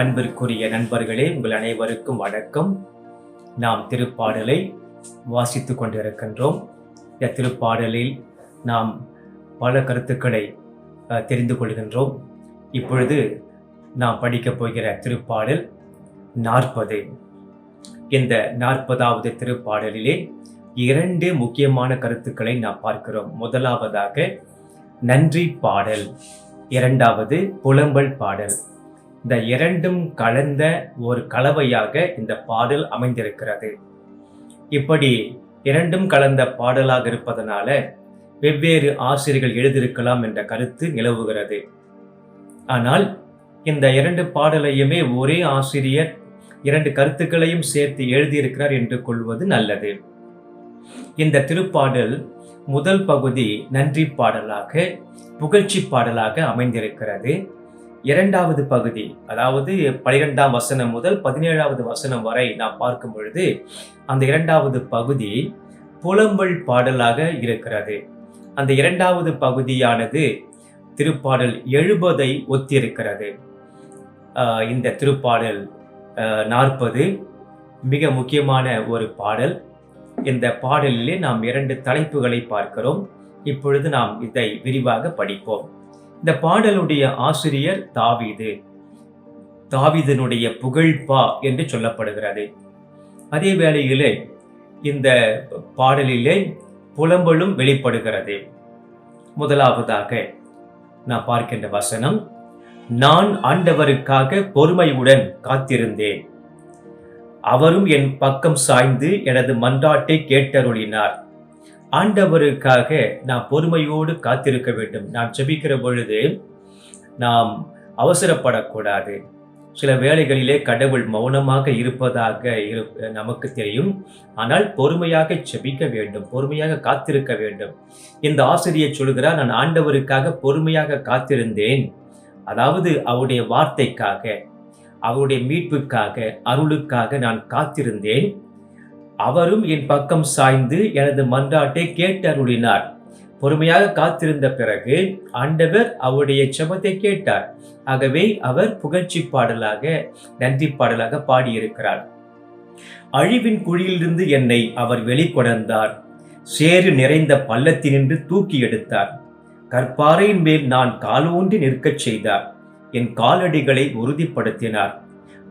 அன்பிற்குரிய நண்பர்களே உங்கள் அனைவருக்கும் வணக்கம். நாம் திருப்பாடலை வாசித்து கொண்டிருக்கின்றோம். இந்த திருப்பாடலில் நாம் பல கருத்துக்களை தெரிந்து கொள்கின்றோம். இப்பொழுது நாம் படிக்கப் போகிற திருப்பாடல் நாற்பது. இந்த நாற்பதாவது திருப்பாடலிலே இரண்டு முக்கியமான கருத்துக்களை நாம் பார்க்கிறோம். முதலாவதாக நன்றி பாடல். இரண்டாவது புலம்பல் பாடல். இந்த இரண்டும் கலந்த ஒரு கலவையாக இந்த பாடல் அமைந்திருக்கிறது. இப்படி இரண்டும் கலந்த பாடலாக இருப்பதனால வெவ்வேறு ஆசிரியர்கள் எழுதியிருக்கலாம் என்ற கருத்து நிலவுகிறது. ஆனால் இந்த இரண்டு பாடலையுமே ஒரே ஆசிரியர் இரண்டு கருத்துக்களையும் சேர்த்து எழுதியிருக்கிறார் என்று கொள்வது நல்லது. இந்த திருப்பாடல் முதல் பகுதி நன்றி பாடலாக புகழ்ச்சி பாடலாக அமைந்திருக்கிறது. இரண்டாவது பகுதி அதாவது பனிரெண்டாம் வசனம் முதல் பதினேழாவது வசனம் வரை நாம் பார்க்கும் பொழுது அந்த இரண்டாவது பகுதி புலம்பல் பாடலாக இருக்கிறது. அந்த இரண்டாவது பகுதியானது திருப்பாடல் எழுபதை ஒத்திருக்கிறது. இந்த திருப்பாடல் நாற்பது மிக முக்கியமான ஒரு பாடல். இந்த பாடலிலே நாம் இரண்டு தலைப்புகளை பார்க்கிறோம். இப்பொழுது நாம் இதை விரிவாக படிப்போம். இந்த பாடலுடைய ஆசிரியர் தாவீது. தாவீதனுடைய புகழ்பா என்று சொல்லப்படுகிறது. அதே வேளையிலே இந்த பாடலிலே புலம்பலும் வெளிப்படுகிறது. முதலாவதாக நான் பார்க்கின்ற வசனம் நான் ஆண்டவருக்காக பொறுமையுடன் காத்திருந்தேன். அவரும் என் பக்கம் சாய்ந்து எனது மன்றாட்டை கேட்டருளினார். ஆண்டவருக்காக நாம் பொறுமையோடு காத்திருக்க வேண்டும். நாம் ஜெபிக்கிற பொழுது நாம் அவசரப்படக்கூடாது. சில வேளைகளிலே கடவுள் மௌனமாக இருப்பதாக இரு நமக்கு தெரியும். ஆனால் பொறுமையாக ஜெபிக்க வேண்டும். பொறுமையாக காத்திருக்க வேண்டும். இந்த ஆசிரியர் சொல்கிறார் நான் ஆண்டவருக்காக பொறுமையாக காத்திருந்தேன். அதாவது அவருடைய வார்த்தைக்காக அவருடைய மீட்புக்காக அருளுக்காக நான் காத்திருந்தேன். அவரும் என் பக்கம் சாய்ந்து எனது மன்றாட்டை கேட்டருளினார். பொறுமையாக காத்திருந்த பிறகு ஆண்டவர் அவருடைய செபத்தை கேட்டார். ஆகவே அவர் புகழ்ச்சி பாடலாக நன்றி பாடலாக பாடியிருக்கிறார். அழிவின் குழியிலிருந்து என்னை அவர் வெளிக்கொணர்ந்தார். சேறு நிறைந்த பள்ளத்தினின்று தூக்கி எடுத்தார். கற்பாறையின் மேல் நான் காலூன்றி நிற்கச் செய்தார். என் காலடிகளை உறுதிப்படுத்தினார்.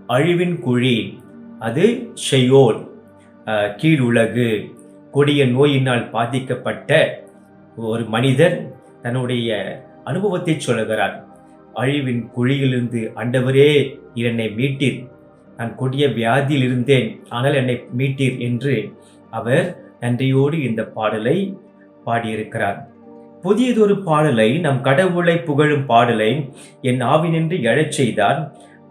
அழிவின் குழி அது ஷெயோன் கீழ் உலகு கொடிய நோயினால் பாதிக்கப்பட்ட ஒரு மனிதர் தன்னுடைய அனுபவத்தை சொல்லுகிறார். அழிவின் குழியிலிருந்து ஆண்டவரே என்னை மீட்டீர். நான் கொடிய வியாதியில் இருந்தேன் ஆனால் என்னை மீட்டீர் என்று அவர் நன்றியோடு இந்த பாடலை பாடியிருக்கிறார். புதியதொரு பாடலை நம் கடவுளை புகழும் பாடலை என் ஆவினின்று எழச் செய்தார்.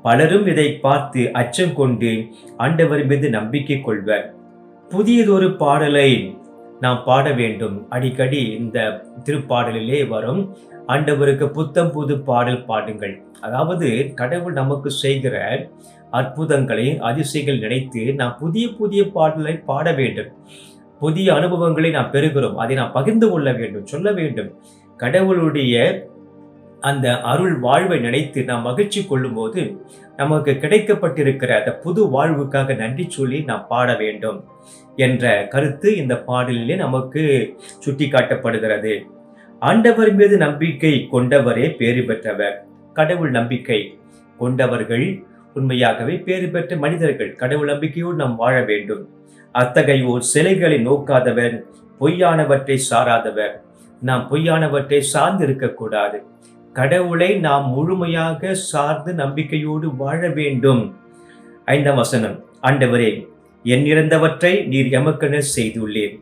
பலரும் இதை பார்த்து அச்சம் கொண்டு ஆண்டவர் மீது நம்பிக்கை கொள்வர். புதியதொரு பாடலை நாம் பாட வேண்டும். அடிக்கடி இந்த திருப்பாடலிலே வரும் ஆண்டவருக்கு புத்தம் புது பாடல் பாடுங்கள். அதாவது கடவுள் நமக்கு செய்கிற அற்புதங்களை அதிசயங்கள் நினைத்து நாம் புதிய புதிய பாடலை பாட வேண்டும். புதிய அனுபவங்களை நாம் பெறுகிறோம். அதை நாம் பகிர்ந்து கொள்ள வேண்டும் சொல்ல வேண்டும். கடவுளுடைய அந்த அருள் வாழ்வை நினைத்து நாம் மகிழ்ச்சி கொள்ளும்போது நமக்கு கிடைக்கப்பட்டிருக்கிற அந்த புது வாழ்வுக்காக நன்றி சொல்லி நாம் பாட வேண்டும் என்ற கருத்து இந்த பாடலிலே நமக்கு சுட்டிக்காட்டப்படுகிறது. ஆண்டவர் மீது நம்பிக்கை கொண்டவரே பேறு பெற்றவர். கடவுள் நம்பிக்கை கொண்டவர்கள் உண்மையாகவே பேறு பெற்ற மனிதர்கள். கடவுள் நம்பிக்கையோடு நாம் வாழ வேண்டும். அத்தகையோர் சிலைகளை நோக்காதவர் பொய்யானவற்றை சாராதவர். நாம் பொய்யானவற்றை சார்ந்து இருக்கக்கூடாது கடவுளை நாம் முழுமையாக சார்ந்து நம்பிக்கையோடு வாழ வேண்டும். ஐந்தாம் வசனம் ஆண்டவரே எண்ணிறந்தவற்றை நீர் எமக்கென செய்துள்ளீர்.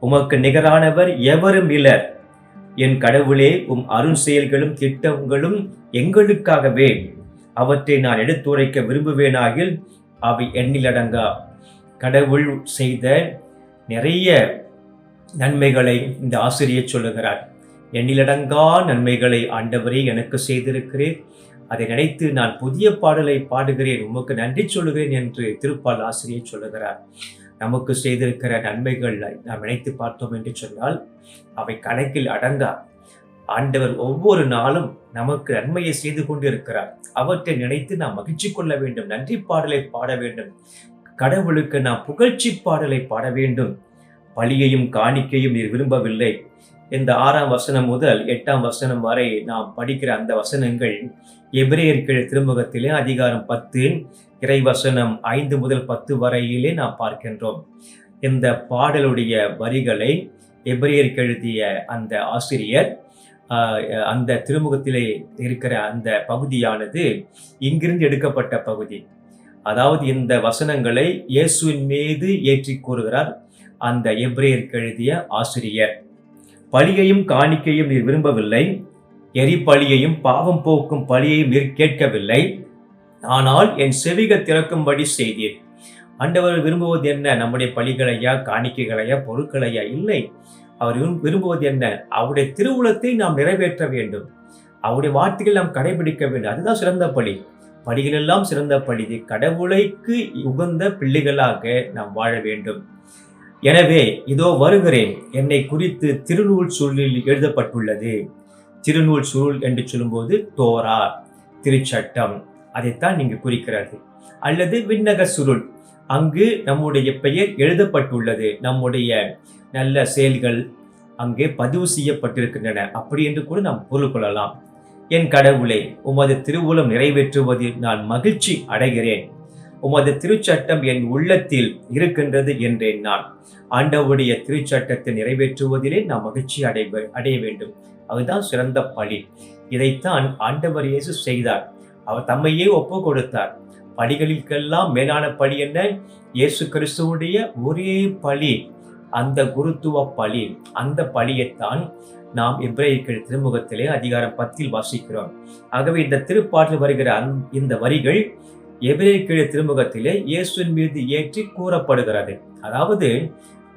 உமக்கு நிகரானவர் எவரும் இலர் என் கடவுளே உம் அருண் செயல்களும் திட்டங்களும் எங்களுக்காகவே. அவற்றை நான் எடுத்துரைக்க விரும்புவேனாகில் அவை எண்ணிலடங்கா கடவுள் செய்த நிறைய நன்மைகளை இந்த ஆசிரியர் சொல்லுகிறார். எண்ணிலடங்கா நன்மைகளை ஆண்டவரே எனக்கு செய்திருக்கிறேன் அதை நினைத்து நான் புதிய பாடலை பாடுகிறேன். உமக்கு நன்றி சொல்லுகிறேன் என்று திருப்பால் ஆசிரியர் சொல்லுகிறார். நமக்கு செய்திருக்கிற நன்மைகளை நாம் நினைத்து பார்த்தோம் என்று சொன்னால் அவை கணக்கில் அடங்கா. ஆண்டவர் ஒவ்வொரு நாளும் நமக்கு நன்மையை செய்து கொண்டு இருக்கிறார் அவற்றை நினைத்து நாம் மகிழ்ச்சி கொள்ள வேண்டும். நன்றி பாடலை பாட வேண்டும். கடவுளுக்கு நாம் புகழ்ச்சி பாடலை பாட வேண்டும். பழியையும் காணிக்கையும் நீர் விரும்பவில்லை. இந்த ஆறாம் வசனம் முதல் எட்டாம் வசனம் வரை நாம் படிக்கிற அந்த வசனங்கள் எபிரேயர்கள் திருமுகத்திலே அதிகாரம் பத்து இறைவசனம் ஐந்து முதல் பத்து வரையிலே நாம் பார்க்கின்றோம். இந்த பாடலுடைய வரிகளை எபிரேயருக்கு எழுதிய அந்த ஆசிரியர் அந்த திருமுகத்திலே இருக்கிற அந்த பகுதியானது இங்கிருந்து எடுக்கப்பட்ட பகுதி. அதாவது இந்த வசனங்களை இயேசுவின் மீது ஏற்றி கூறுகிறார் அந்த எபிரேயருக்கு எழுதிய ஆசிரியர். பழியையும் காணிக்கையும் நீர் விரும்பவில்லை. எரிபலியையும் பாவம் போக்கும் பழியையும் நீர் கேட்கவில்லை. ஆனால் என் செவிக திறக்கும்படி செய்தீர். ஆண்டவர் விரும்புவது என்ன? நம்முடைய பலிகளையா காணிக்கைகளையா பொருட்களையா? இல்லை. அவர் விரும்புவது என்ன? அவருடைய திருவுளத்தை நாம் நிறைவேற்ற வேண்டும். அவருடைய வார்த்தைகள் நாம் கடைபிடிக்க வேண்டும். அதுதான் சிறந்த பலி பலிகளெல்லாம் சிறந்த பலி கடவுளைக்கு உகந்த பிள்ளைகளாக நாம் வாழ வேண்டும். எனவே இதோ வருகிறேன். என்னை குறித்து திருநூல் சூழலில் எழுதப்பட்டுள்ளது. திருநூல் சூழல் என்று சொல்லும்போது தோரா திருச்சட்டம். அதைத்தான் நீங்கள் குறிக்கிறது. அல்லது விண்ணக சுருள். அங்கு நம்முடைய பெயர் எழுதப்பட்டுள்ளது. நம்முடைய நல்ல செயல்கள் அங்கே பதிவு செய்யப்பட்டிருக்கின்றன. அப்படி என்று கூட நாம் பொருள் கொள்ளலாம். என் கடவுளே உமது திருவுளம் நிறைவேற்றுவதில் நான் மகிழ்ச்சி அடைகிறேன். உமது திருச்சட்டம் என் உள்ளத்தில் இருக்கின்றது என்றேன் நான். ஆண்டவுடைய திருச்சட்டத்தை நிறைவேற்றுவதிலே நாம் மகிழ்ச்சி அடை அடைய வேண்டும். அதுதான் சிறந்த பழி இதைத்தான் ஆண்டவர் இயேசு செய்தார். அவர் தம்மையே ஒப்பு கொடுத்தார் பலிகளுக்கெல்லாம் மேலான பழி என்ன? இயேசு கிறிஸ்துவுடைய ஒரே பழி அந்த குருத்துவ பழி அந்த பழியைத்தான் நாம் எப்ரேயர்கள் திருமுகத்திலே அதிகாரம் பத்தில் வாசிக்கிறோம். ஆகவே இந்த திருப்பாட்டில் வருகிற அந்த- இந்த வரிகள் எபிரேயர்கள் திருமுகத்திலே இயேசுவின் மீது ஏற்றி கூறப்படுகிறது. அதாவது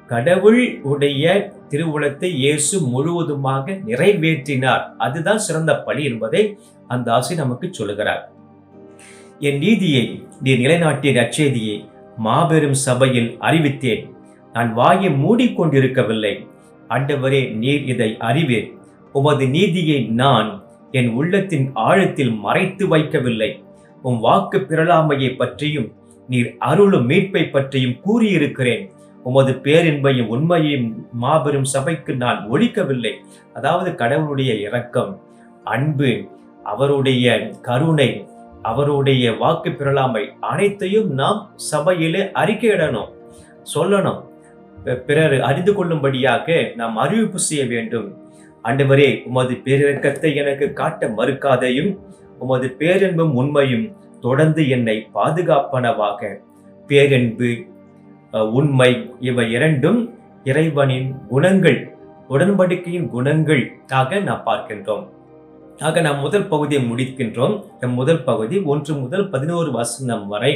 கடவுள் உடைய திருவுளத்தை இயேசு முழுவதுமாக நிறைவேற்றினார். அதுதான் சிறந்த பலி என்பதை அந்த ஆசை நமக்கு சொல்லுகிறார். என் நீதியை நீ நிலைநாட்டிய நற்செய்தியை மாபெரும் சபையில் அறிவித்தேன். நான் வாயை மூடிக்கொண்டிருக்கவில்லை. ஆண்டவரே நீர் இதை அறிவேன். உமது நீதியை நான் என் உள்ளத்தின் ஆழத்தில் மறைத்து வைக்கவில்லை. உம் வாக்கு பிறழாமையை பற்றியும் நீர் அருளும் மீட்பை பற்றியும் கூறியிருக்கிறேன். உமது பேரின்பையும் உண்மையையும் மாபெரும் சபைக்கு நான் ஒழிக்கவில்லை. அதாவது கடவுளுடைய இரக்கம் அன்பு அவருடைய கருணை அவருடைய வாக்கு பிறழாமை அனைத்தையும் நாம் சபையிலே அறிக்கையிடணும் சொல்லணும். பிறர் அறிந்து கொள்ளும்படியாக நாம் அறிவிப்பு செய்ய வேண்டும். ஆண்டவரே உமது பேரக்கத்தை எனக்கு காட்ட மறுக்காதையும் உமது பேரன்பும் உண்மையும் தொடர்ந்து என்னை பாதுகாப்பனவாக. பேரன்பு உண்மை இவை இரண்டும் இறைவனின் குணங்கள் உடன்படிக்கையின் குணங்கள் ஆக நாம் பார்க்கின்றோம். ஆக நாம் முதல் பகுதியை முடிக்கின்றோம். இந்த முதல் பகுதி ஒன்று முதல் பதினோரு வசனம் வரை.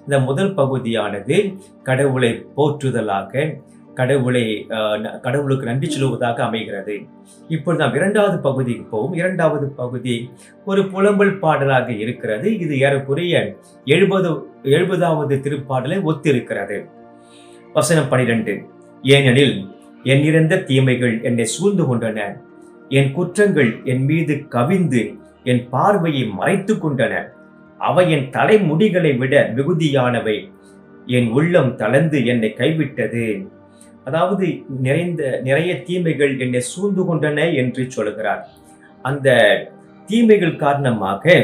இந்த முதல் பகுதியானது கடவுளை போற்றுதலாக கடவுளை ந- கடவுளுக்கு நன்றி சொல்லுவதாக அமைகிறது. இப்பொழுது நாம் இரண்டாவது பகுதிக்கு போவோம். இரண்டாவது பகுதி ஒரு புலம்பல் பாடலாக இருக்கிறது. இது ஏறக்குறைய எழுபது எழுபதாவது திருப்பாடலை ஒத்திருக்கிறது. வசனம் பனிரெண்டு. ஏனெனில் எண்ணிறந்த தீமைகள் என்னை சூழ்ந்து கொண்டன. என் குற்றங்கள் என் மீது கவிந்து என் பார்வையை மறைத்து கொண்டன. அவை என் தலைமுடிகளை விட மிகுதியானவை. என் உள்ளம் தளர்ந்து என்னை கைவிட்டது. அதாவது நிறைந்த நிறைய தீமைகள் என்னை சூழ்ந்து கொண்டன என்று சொல்கிறார் அந்த தீமைகள் காரணமாக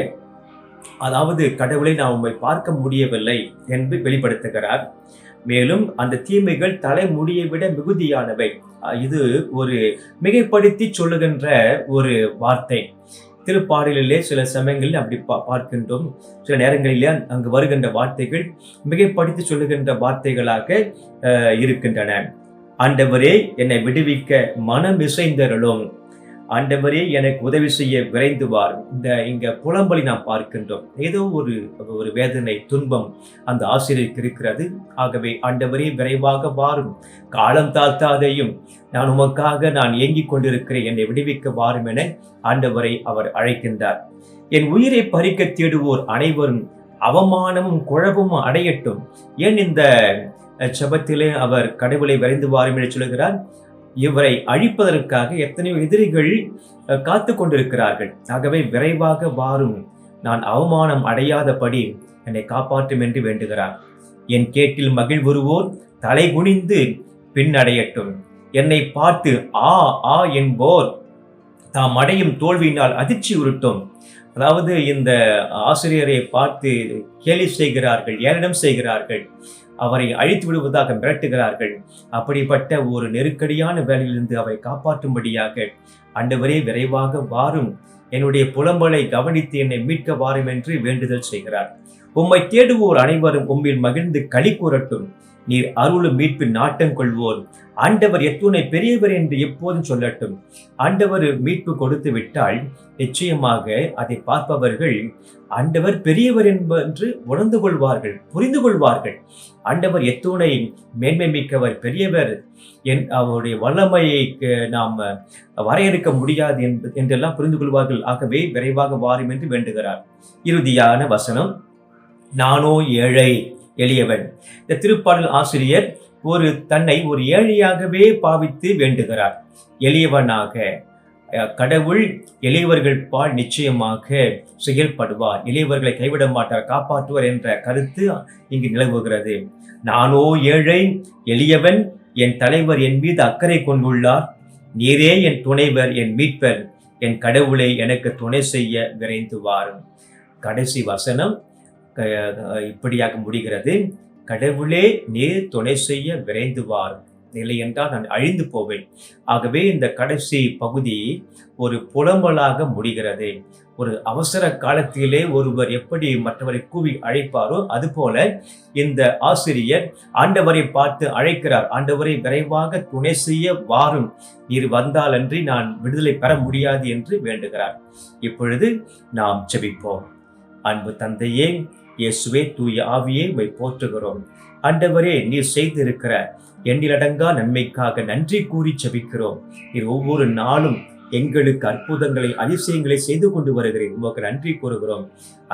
அதாவது கடவுளை நான் உண்மை பார்க்க முடியவில்லை என்று வெளிப்படுத்துகிறார். மேலும் அந்த தீமைகள் தலைமுடியை விட மிகுதியானவை. இது ஒரு மிகைப்படுத்தி சொல்லுகின்ற ஒரு வார்த்தை. திருப்பாடலிலே சில சமயங்களில் அப்படி பா பார்க்கின்றோம். சில நேரங்களிலே அங்கு வருகின்ற வார்த்தைகள் மிகைப்படுத்தி சொல்லுகின்ற வார்த்தைகளாக இருக்கின்றன. ஆண்டவரே என்னை விடுவிக்க மனம் இசைந்தருளும் ஆண்டவரே எனக்கு உதவி செய்ய விரைந்து வார் இந்த இங்க புலம்பலி நாம் பார்க்கின்றோம். ஏதோ ஒரு ஒரு வேதனை துன்பம் அந்த ஆசிரியருக்கு இருக்கிறது. ஆகவே ஆண்டவரே விரைவாக வாரும். காலம் தாழ்த்தாதையும் நான் உமக்காக நான் ஏங்கிக் கொண்டிருக்கிறேன். என்னை விடுவிக்க வாரும் என ஆண்டவரை அவர் அழைக்கின்றார். என் உயிரை பறிக்க தேடுவோர் அனைவரும் அவமானமும் குழப்பமும் அடையட்டும். ஏன் இந்த செபத்திலே அவர் கடவுளை விரைந்து வாரும் என்று சொல்கிறார். இவரை அழிப்பதற்காக எத்தனையோ எதிரிகள் காத்து கொண்டிருக்கிறார்கள். ஆகவே விரைவாக வாரும். நான் அவமானம் அடையாதபடி என்னை காப்பாற்றும் என்று வேண்டுகிறார். என் கேட்டில் மகிழ்வுருவோர் தலை குனிந்து பின்னடையட்டும். என்னை பார்த்து ஆ ஆ என்போர் தாம் அடையும் தோல்வியினால் அதிர்ச்சி உருட்டும். அதாவது இந்த ஆசிரியரை பார்த்து கேலி செய்கிறார்கள் ஏளனம் செய்கிறார்கள். அவரை அழித்து விடுவதாக மிரட்டுகிறார்கள். அப்படிப்பட்ட ஒரு நெருக்கடியான வேலையிலிருந்து அவரை காப்பாற்றும்படியாக அண்டவரே விரைவாக வாரும். என்னுடைய புலம்பலை கவனித்து என்னை மீட்க வாரும் என்று வேண்டுதல் செய்கிறார். உம்மை தேடுவோர் அனைவரும் உம்மில் மகிழ்ந்து களி கூறட்டும். நீர் அருளும் மீட்பின் நாட்டம் கொள்வோர். ஆண்டவர் எத்துணை பெரியவர் என்று எப்போதும் சொல்லட்டும். ஆண்டவர் மீட்பு கொடுத்து விட்டால் நிச்சயமாக அதை பார்ப்பவர்கள் ஆண்டவர் பெரியவர் என்று உணர்ந்து கொள்வார்கள் புரிந்து கொள்வார்கள். ஆண்டவர் எத்துணை மேன்மை மிக்கவர் பெரியவர் என் அவருடைய வல்லமையை நாம் வரையறுக்க முடியாது என்பது என்றெல்லாம் புரிந்து கொள்வார்கள். ஆகவே விரைவாக வாரும் என்று வேண்டுகிறார். இறுதியான வசனம் நானோ ஏழை எளியவன். இந்த திருப்பாடல் ஆசிரியர் ஒரு தன்னை ஒரு ஏழையாகவே பாவித்து வேண்டுகிறார். எளியவனாக கடவுள் எளியவர்கள் பால் நிச்சயமாக செயல்படுவார். எளியவர்களை கைவிட மாட்டார் காப்பாற்றுவார் என்ற கருத்து இங்கு நிலவுகிறது. நானோ ஏழை எளியவன் என் தலைவர் என் மீது அக்கறை கொண்டுள்ளார். நீரே என் துணைவர் என் மீட்பர். என் கடவுளை எனக்கு துணை செய்ய விரைந்து வாரும் கடைசி வசனம் க- இப்படியாக முடிகிறது. கடவுளே நீர் துணை செய்ய விரைந்து இல்லையென்றால் இல்லை என்றால் நான் அழிந்து போவேன். ஆகவே இந்த கடைசி பகுதி ஒரு புலம்பலாக முடிகிறது. ஒரு அவசர காலத்திலே ஒருவர் எப்படி மற்றவரை கூவி அழைப்பாரோ அதுபோல இந்த ஆசிரியர் ஆண்டவரை பார்த்து அழைக்கிறார். ஆண்டவரை விரைவாக துணை செய்ய வாரும். நீர் வந்தாலன்றி நான் விடுதலை பெற முடியாது என்று வேண்டுகிறார். இப்பொழுது நாம் ஜெபிப்போம். அன்பு தந்தையே இயேசுவே தூய ஆவியே உமை போற்றுகிறோம். ஆண்டவரே நீர் செய்திருக்கிற எண்ணிலடங்கா நன்மைக்காக நன்றி கூறி செபிக்கிறோம் நீர் ஒவ்வொரு நாளும் எங்களுக்கு அற்புதங்களை அதிசயங்களை செய்து கொண்டு வருகிறேன் உமக்கு நன்றி கூறுகிறோம்.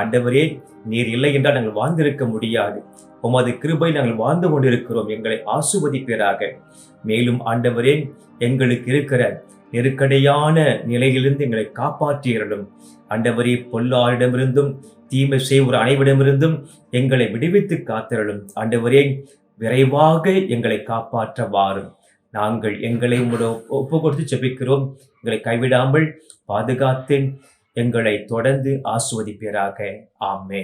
ஆண்டவரே நீர் இல்லை என்றால் நாங்கள் வாழ்ந்திருக்க முடியாது. உமது கிருபை நாங்கள் வாழ்ந்து கொண்டிருக்கிறோம். எங்களை ஆசுவதிப்பீராக மேலும் ஆண்டவரே எங்களுக்கு இருக்கிற நெருக்கடியான நிலையிலிருந்து எங்களை காப்பாற்றியறலும் அண்டவரே பொல்லாரிடமிருந்தும் தீமை செய்வோர் அனைவரிடமிருந்தும் எங்களை விடுவித்து காத்திரலும். ஆண்டவரே விரைவாக எங்களை காப்பாற்ற வாரும் நாங்கள் எங்களை உங்களோட ஒப்பு கொடுத்து செபிக்கிறோம் எங்களை கைவிடாமல் பாதுகாத்து எங்களை தொடர்ந்து ஆசுவதிப்பீராக ஆமே